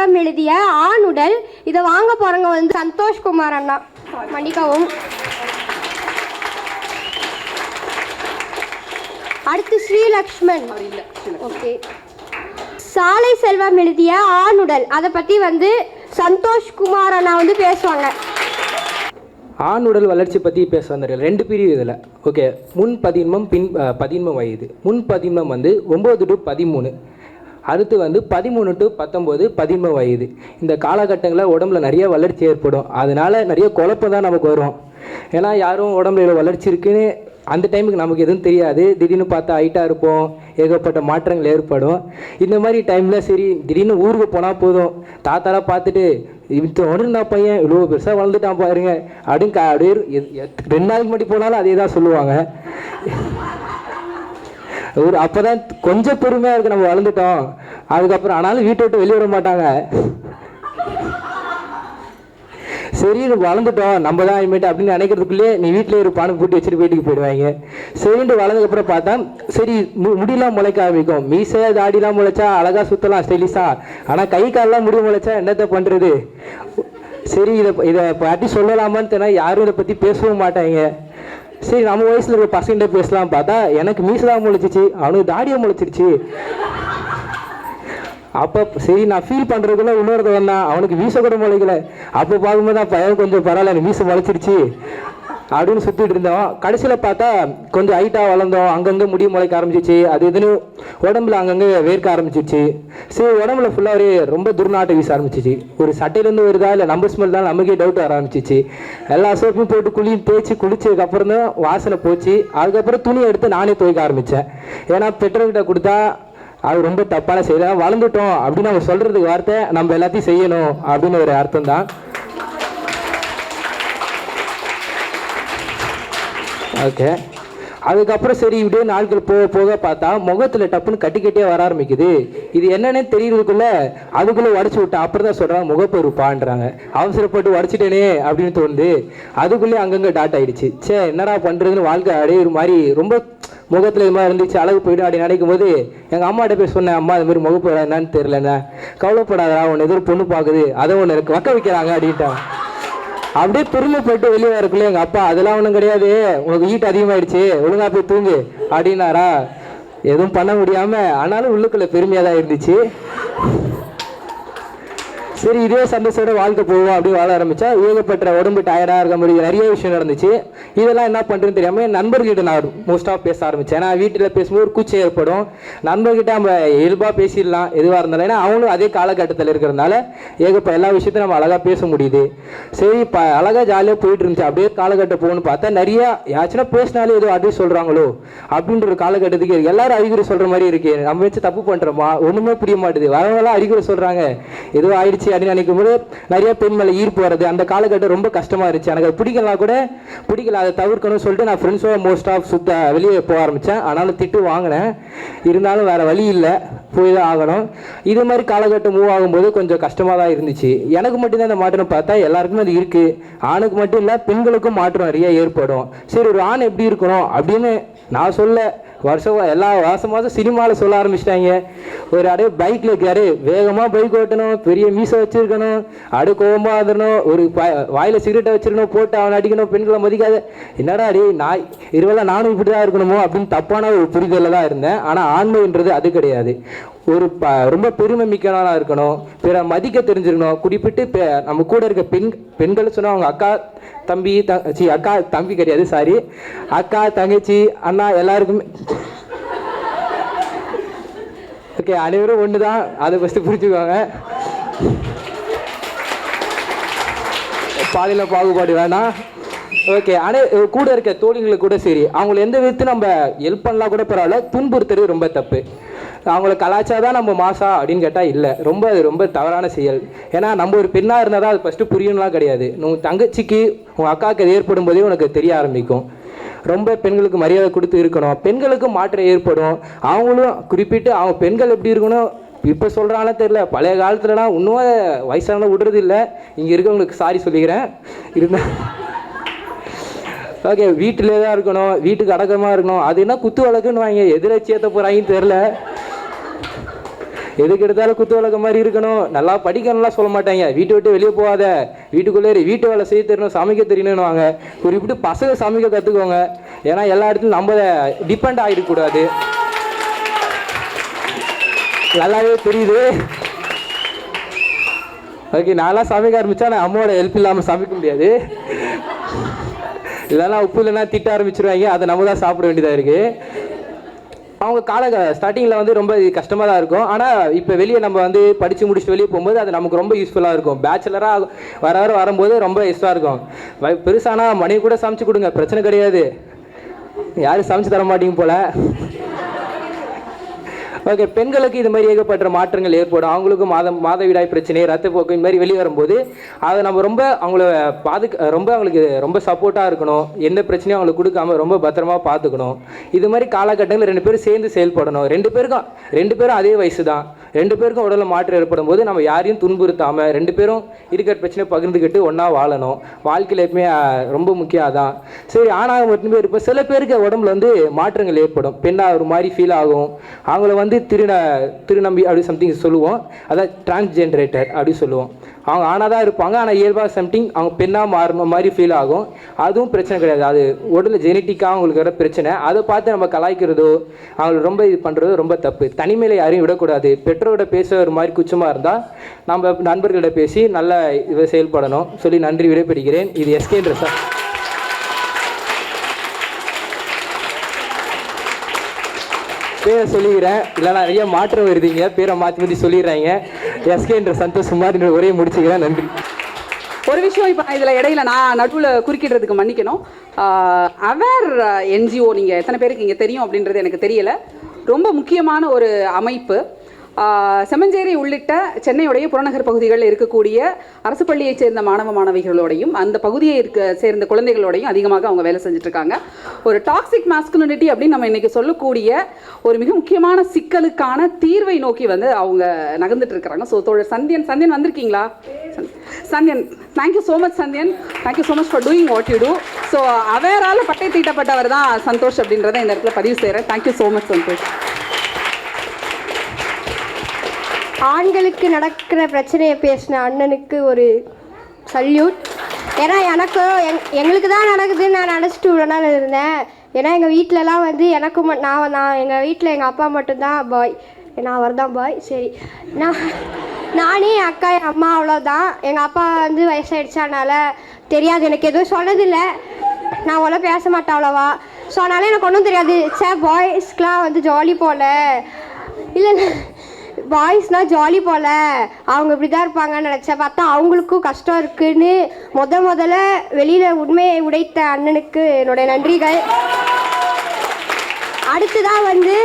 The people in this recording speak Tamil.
சிவம் எழுதிய ஆணுடல் இதை வாங்க போறவங்க வந்து சந்தோஷ்குமார் அண்ணா. மன்னிக்கவும். அடுத்து ஸ்ரீலக்ஷ்மன். ஓகே. சாலை செல்வம் எழுதிய ஆணுடல் அதை பற்றி வந்து சந்தோஷ்குமார் அண்ணா வந்து பேசுவாங்க. ஆண் உடல் வளர்ச்சி பற்றி பேச வந்துடுறேன் ரெண்டு பிரிவு இதில். ஓகே. முன் பதின்மம் பின் பதின்மம் பதின்ம வயது. முன் பதின்மம் வந்து ஒம்பது டு பதிமூணு. அடுத்து வந்து பதிமூணு டு பத்தொம்போது பதிம வயது. இந்த காலகட்டங்களில் உடம்புல நிறைய வளர்ச்சி ஏற்படும். அதனால நிறைய குழப்பம் தான் நமக்கு வரும். ஏன்னா யாரும் உடம்புல இவ்வளோ வளர்ச்சி இருக்குன்னு அந்த டைமுக்கு நமக்கு எதுவும் தெரியாது. திடீர்னு பார்த்தா ஹைட்டாக இருப்போம். ஏகப்பட்ட மாற்றங்கள் ஏற்படும். இந்த மாதிரி டைமில் சரி திடீர்னு ஊருக்கு போனால் போதும். தாத்தாலாம் பார்த்துட்டு இப்போ ஒன்று பையன் இவ்வளோ பெருசாக வளர்ந்துட்டான் பாருங்க. அப்படின்னு அப்படியே ரெண்டு நாளைக்கு மட்டும் போனாலும் அதே தான் சொல்லுவாங்க. ஒரு அப்போ தான் கொஞ்சம் பெருமையாக இருக்கு நம்ம வளர்ந்துட்டோம். அதுக்கப்புறம் ஆனாலும் வீட்டை விட்டு வெளியே விட மாட்டாங்க. சரி வளர்ந்துட்டோம். நம்ம தான் இனிமேட்டு அப்படின்னு நினைக்கிறதுக்குள்ளே நீ வீட்டிலே ஒரு பானை போட்டு வச்சுட்டு வீட்டுக்கு போயிடுவாங்க. சரின்ட்டு வளர்ந்ததுக்கப்புறம் பார்த்தா சரி மு- முடியெல்லாம் முளைக்க ஆரம்பிக்கும். மீசை தாடிலாம் முளைச்சா அழகாக சுற்றலாம் ஸ்டைலிஷா ஆனால் கை காலெலாம் முடி முளைச்சா என்னத்தை பண்ணுறது சரி இதை இதை பாட்டி சொல்லலாமான்னு தெரியல யாரும் இதை பற்றி பேசவும் மாட்டாங்க. சரி நம்ம வயசில் இருக்க பசங்கிட்ட பேசலாம். பார்த்தா எனக்கு மீசை முளைச்சிச்சு அவனுக்கு தாடியை முளைச்சிருச்சு அப்போ சரி நான் ஃபீல் பண்ணுறதுக்குள்ள இன்னொருத்தவன் தான் அவனுக்கு வீச கூட முளைக்கல. அப்போ பார்க்கும்போது தான் பையன் கொஞ்சம் பரவாயில்ல எனக்கு வீச முளைச்சிருச்சு. அப்படின்னு சுற்றிட்டு இருந்தோம் கடைசியில் பார்த்தா கொஞ்சம் ஹைட்டாக வளர்ந்தோம். அங்கங்கே முடி முளைக்க ஆரம்பிச்சிச்சு. அது இதுன்னு உடம்புல அங்கங்கே வேர்க்க ஆரம்பிச்சிச்சு. சரி உடம்புல ஃபுல்லாக ரொம்ப துர்நாட்டம் வீச ஆரம்பிச்சிச்சு. ஒரு சட்டையிலேருந்து வருதா இல்லை நம்ம ஸ்மெல் தான் நமக்கே டவுட் வர ஆரம்பிச்சிச்சு. எல்லா சோப்பும் போட்டு குழி தேய்ச்சி குளிச்சதுக்கப்புறம் தான் வாசனை போச்சு. அதுக்கப்புறம் துணி எடுத்து நானே துவைக்க ஆரம்பித்தேன் ஏன்னா பெற்றோர்கிட்ட கொடுத்தா அது ரொம்ப தப்பான செய்யலாம் வளர்ந்துட்டோம். அப்படின்னு அவங்க சொல்கிறதுக்கு வார்த்தை நம்ம எல்லாத்தையும் செய்யணும் அப்படின்னு ஒரு அர்த்தம் தான் ஓகே அதுக்கப்புறம் சரி இப்படியே நாட்கள் போக போக பார்த்தா முகத்தில் டப்புன்னு கட்டி கட்டியே வர ஆரம்பிக்குது. இது என்னன்னே தெரியறதுக்குள்ள அதுக்குள்ளே உடச்சி விட்டா அப்புறம் தான் சொல்கிறாங்க முகப்பருப்பான்றாங்க. அவசரப்பட்டு உடச்சிட்டேனே அப்படின்னு தோணுது. அதுக்குள்ளேயே அங்கங்கே டாட் ஆயிடுச்சு. சே என்னடா பண்ணுறதுன்னு வாழ்க்கை அப்படியே ஒரு மாதிரி ரொம்ப முகத்தில் இது மாதிரி இருந்துச்சு அழகு போய்டும் அப்படி நினைக்கும் போது எங்கள் அம்மாட்ட போய் சொன்னேன் அம்மா இது மாதிரி முகப்போட என்னன்னு தெரியலண்ணே. கவலைப்படாதா உன்னை எதிர் பொண்ணு பார்க்குது. அதை ஒன்று இருக்கு வக்க வைக்கிறாங்க அப்படின்ட்டான். அப்படியே பெருமைப்பட்டு வெளியே வரக்குள்ள எங்கள் அப்பா அதெல்லாம் ஒன்றும் கிடையாது. உனக்கு ஹீட் அதிகமாயிடுச்சு. ஒழுங்கா போய் தூங்கு. அப்படின்னாரா. எதுவும் பண்ண முடியாமல் ஆனாலும் உள்ளுக்குள்ள பெருமையாக தான் இருந்துச்சு. சரி இதே சந்தோஷத்தோட வாழ்க்கை போவோம் அப்படி வாழ ஆரம்பிச்சா ஏகப்பட்ட உடம்பு டயர்டாக இருக்க முடியும். நிறைய விஷயம் நடந்துச்சு. இதெல்லாம் என்ன பண்ணுறேன்னு தெரியாமல் என் நண்பர்கிட்ட நான் மோஸ்ட்டாக பேச ஆரம்பித்தேன் ஏன்னா வீட்டில் பேசும்போது ஒரு கூச்சம் ஏற்படும். நண்பர்கிட்ட நம்ம இயல்பாக பேசிடலாம் எதுவாக இருந்தாலும். ஏன்னா அவங்களும் அதே காலகட்டத்தில் இருக்கிறதுனால ஏகப்ப எல்லா விஷயத்தையும் நம்ம அழகாக பேச முடியுது. சரி இப்போ அழகாக ஜாலியாக போயிட்டு இருந்துச்சு. அப்படியே காலகட்டம் போகணும்னு பார்த்தா நிறைய யாச்சுன்னா பேசினாலே ஏதோ அட்வைஸ் சொல்கிறாங்களோ அப்படின்ற ஒரு காலகட்டத்துக்கு எல்லாரும் அறிகுறி சொல்கிற மாதிரி இருக்கு. நம்ம வச்சு தப்பு பண்ணுறோமா ஒன்றுமே புரிய மாட்டேது வரவங்களாம் அறிகுறி சொல்கிறாங்க ஏதோ ஆயிடுச்சு. அப்படின்னு நினைக்கும் போது நிறைய பெண் மேலே ஈர்ப்பு வருது. அந்த காலகட்டம் ரொம்ப கஷ்டமாக இருந்துச்சு. எனக்கு அது பிடிக்கலாம் கூட பிடிக்கல. அதை தவிர்க்கணும்னு சொல்லிட்டு நான் ஃப்ரெண்ட்ஸோட மோஸ்ட் ஆஃப் சுத்த வெளியே போக ஆரம்பித்தேன் ஆனாலும் திட்டு வாங்கினேன். இருந்தாலும் வேறு வழி இல்லை. போய் தான் ஆகணும். இது மாதிரி காலகட்டம் மூவ் ஆகும்போது கொஞ்சம் கஷ்டமாக தான் இருந்துச்சு. எனக்கு மட்டும்தான் இந்த மாற்றம் பார்த்தா எல்லாருக்குமே அது இருக்குது ஆணுக்கு மட்டும் இல்லை பெண்களுக்கும் மாற்றம் நிறைய ஏற்படும். சரி ஒரு ஆண் எப்படி இருக்கணும் அப்படின்னு நான் சொல்ல வருஷம் எல்லா மாதம் மாதம் சினிமாவில் சொல்ல ஆரம்பிச்சிட்டாங்க. ஒரு அப்படியே பைக்கில் இருக்காரு வேகமாக பைக் ஓட்டணும் பெரிய மீசை வச்சுருக்கணும் அடு கோபமாக வந்துடணும் ஒரு வாயில் சிகரெட்டை வச்சிருக்கணும் போட்டு அவனை அடிக்கணும் பெண்களை மதிக்காத. என்னடா அடி நான் இருவெல்லாம் நானும் இப்படி தான் இருக்கணுமோ அப்படின்னு தப்பான ஒரு புரிதலில் தான் இருந்தேன். ஆனால் ஆண்மைன்றது அது கிடையாது. ஒரு ப ரொம்ப பெருமை மிக்கவனாக இருக்கணும். பிற மதிக்க தெரிஞ்சிருக்கணும். குறிப்பிட்டு பெ- நம்ம கூட இருக்க பெண் பெண்கள் சொன்னால் அவங்க அக்கா தம்பி த சி அக்கா தம்பி கிடையாது சாரி அக்கா தங்கச்சி அண்ணா எல்லாருக்குமே. ஓகே அனைவரும் ஒன்று தான் அதை ஃபஸ்ட்டு புரிஞ்சுக்குவாங்க பாலியல பாகுபாடு வேணாம். ஓகே ஆனால் கூட இருக்க தோழிங்களுக்கு கூட சரி. அவங்கள எந்த விதத்து நம்ம ஹெல்ப் பண்ணலாம் கூட பரவாயில்ல. துன்புறுத்துறது ரொம்ப தப்பு. அவங்கள கலாச்சாரம் நம்ம மாசா அப்படின்னு கேட்டால் இல்லை. ரொம்ப அது ரொம்ப தவறான செயல். ஏன்னா நம்ம ஒரு பெண்ணாக இருந்தால் தான் அது ஃபஸ்ட்டு புரியணும்லாம் கிடையாது. உன் தங்கச்சிக்கு உன் அக்காவுக்கு அது ஏற்படும் போதே உனக்கு தெரிய ஆரம்பிக்கும். ரொம்ப பெண்களுக்கு மரியாதை கொடுத்து இருக்கணும். பெண்களுக்கு மாற்றம் ஏற்படும். அவங்களும் குறிப்பிட்டு அவங்க பெண்கள் எப்படி இருக்கணும் இப்போ சொல்கிறாங்களே தெரில பழைய காலத்துலலாம் இன்னும் வயசானவங்க விடுறது இல்லை இங்கே இருக்கவங்களுக்கு சாரி சொல்லிக்கிறேன். இருந்தால் ஓகே வீட்டிலே தான் இருக்கணும் வீட்டுக்கு அடக்கமாக இருக்கணும். அது என்ன குத்து வழக்குன்னு வாங்க எதிரட்சியத்தை போகிறாங்கன்னு தெரில எதுக்கு எடுத்தாலும் குத்து வழக்கு மாதிரி இருக்கணும். நல்லா படிக்கணும்லாம் சொல்ல மாட்டாங்க. வீட்டை விட்டு வெளியே போகாத. வீட்டுக்குள்ளே வீட்டு வேலை செய்ய தெரியணும் சமைக்க தெரியணும்னு வாங்க குறிப்பிட்டு பசங்க சமைக்க கற்றுக்கோங்க ஏன்னா எல்லா இடத்துலையும் நம்ம டிபெண்ட் ஆகிடக்கூடாது நல்லாவே தெரியுது. ஓகே நான்லாம் சமைக்க ஆரம்பித்தா நான் அம்மாவோட ஹெல்ப் இல்லாமல் சமைக்க முடியாது. இல்லைன்னா உப்பு இல்லைன்னா திட்ட ஆரம்பிச்சிருவாங்க. அதை நம்ம தான் சாப்பிட வேண்டியதாக இருக்குது அவங்க கால ஸ்டார்டிங்கில் வந்து ரொம்ப கஷ்டமாக தான் இருக்கும். ஆனால் இப்போ வெளியே நம்ம வந்து படித்து முடிச்சுட்டு வெளியே போகும்போது அது நமக்கு ரொம்ப யூஸ்ஃபுல்லாக இருக்கும். பேச்சுலராக வர வர வரும்போது ரொம்ப யூஸ்ஃபுல்லாக இருக்கும். வ- பெருசானா மனைவி கூட சமைச்சு கொடுங்க. பிரச்சனை கிடையாது. யாரும் சமைச்சு தர மாட்டீங்க போல. ஓகே பெண்களுக்கு இது மாதிரி ஏகப்பட்ட மாற்றங்கள் ஏற்படும். அவங்களுக்கு மாதம் மாதவிடாய் பிரச்சனை ரத்தப்போக்கு இந்த மாதிரி வெளியே வரும்போது அதை நம்ம ரொம்ப அவங்கள பாதுக்க ரொம்ப அவங்களுக்கு ரொம்ப சப்போர்ட்டாக இருக்கணும். எந்த பிரச்சனையும் அவங்களுக்கு கொடுக்காம ரொம்ப பத்திரமா பார்த்துக்கணும் இது மாதிரி காலகட்டங்களில் ரெண்டு பேரும் சேர்ந்து செயல்படணும். ரெண்டு பேருக்கும் ரெண்டு பேரும் அதே வயசு தான் ரெண்டு பேருக்கும் உடலில் மாற்றம் ஏற்படும் போது நம்ம யாரையும் துன்புறுத்தாமல் ரெண்டு பேரும் இருக்கிற பிரச்சனையை பகிர்ந்துக்கிட்டு ஒன்றா வாழணும். வாழ்க்கையில் எப்பவுமே ரொம்ப முக்கியம் அதான். சரி ஆணாக மட்டுமே இருப்போம் சில பேருக்கு உடம்புல வந்து மாற்றங்கள் ஏற்படும். பெண்ணாக ஒரு மாதிரி ஃபீல் ஆகும். அவங்கள வந்து திருந திருநம்பி அப்படி சம்திங் சொல்லுவோம். அதான் டிரான்ஸ்ஜென்ரேட்டர் அப்படி சொல்லுவோம். அவங்க ஆணாக தான் இருப்பாங்க ஆனால் இயல்பாக சம்திங் அவங்க பெண்ணாக மாறின மாதிரி ஃபீல் ஆகும். அதுவும் பிரச்சனை கிடையாது. அது உடலில் ஜெனட்டிக்காக அவங்களுக்கு வர பிரச்சனை. அதை பார்த்து நம்ம கலாய்க்கிறதோ அவங்களை ரொம்ப இது பண்ணுறதோ ரொம்ப தப்பு. தனிமையில் யாரையும் விடக்கூடாது. பெற்றோரோட பேச ஒரு மாதிரி குச்சமாக இருந்தால் நம்ம நண்பர்களிடம் பேசி நல்ல இதை செயல்படணும். சொல்லி நன்றி விடைபெறுகிறேன். இது எஸ்கேன்ற சார். பேரை சொல்லிக்கிறேன். இல்லைனா நிறைய மாற்றம் வருதுங்க. பேரை மாற்றி மாற்றி சொல்லிடுறாங்க. எஸ்கேன்ற சந்தோஷ் குமார் ஒரே முடிச்சுக்கிறேன். நன்றி. ஒரு விஷயம் இப்போ இதில் இடையில நான் நடுவில் குறுக்கிடுறதுக்கு மன்னிக்கணும். அவேர் என்ஜிஓ நீங்கள் எத்தனை பேருக்கு இங்கே தெரியும் அப்படின்றது எனக்கு தெரியல. ரொம்ப முக்கியமான ஒரு அமைப்பு. செமஞ்சேரி செம்மஞ்சேரி உள்ளிட்ட சென்னையுடைய புறநகர் பகுதிகளில் இருக்கக்கூடிய அரசு பள்ளியைச் சேர்ந்த மாணவ மாணவிகளோடையும் அந்த பகுதியை இருக்க சேர்ந்த குழந்தைகளோடையும் அதிகமாக அவங்க வேலை செஞ்சுட்ருக்காங்க. ஒரு டாக்ஸிக் மாஸ்குலினிட்டி அப்படின்னு நம்ம இன்றைக்கி சொல்லக்கூடிய ஒரு மிக முக்கியமான சிக்கலுக்கான தீர்வை நோக்கி வந்து அவங்க நகர்ந்துட்டு இருக்கிறாங்க ஸோ தோழர் சந்தியன் சந்தியன் வந்திருக்கீங்களா? Sandhiyan thank you so much Sandhiyan. Thank you so much for doing what you do so அவேரால் பட்டை தீட்டப்பட்டவர் தான் சந்தோஷ் அப்படின்றத இந்த இடத்துல பதிவு செய்கிறேன் தேங்க்யூ ஸோ மச் சந்தோஷ். ஆண்களுக்கு நடக்கிற பிரச்சனையை பேசின அண்ணனுக்கு ஒரு சல்யூட். ஏன்னா எனக்கு எங் எங்களுக்கு தான் நடக்குதுன்னு நான் நினச்சிட்டு இவ்வளோ நாள் இருந்தேன். ஏன்னா எங்கள் வீட்டிலலாம் வந்து எனக்கும் நான் நான் எங்கள் வீட்டில் எங்கள் அப்பா மட்டும்தான் பாய். நான் அவர் தான் பாய். சரி. நான் நானே என் அக்கா என் அம்மா அவ்வளோதான் எங்கள் அப்பா வந்து வயசாயிடுச்சனால தெரியாது. எனக்கு எதுவும் சொன்னதில்லை. நான் அவ்வளோ பேச மாட்டேன் அவ்வளோவா. ஸோ அதனால எனக்கு ஒன்றும் தெரியாது. சே பாய்ஸ்க்கெலாம் வந்து ஜாலி போல. இல்லை பாய்ஸ்னால் ஜாலி போல். அவங்க இப்படி தான் இருப்பாங்கன்னு நினச்சேன் பார்த்தா அவங்களுக்கும் கஷ்டம் இருக்குதுன்னு முத முதல்ல வெளியில் உண்மையை உடைத்த அண்ணனுக்கு என்னுடைய நன்றிகள். அடுத்ததாக வந்து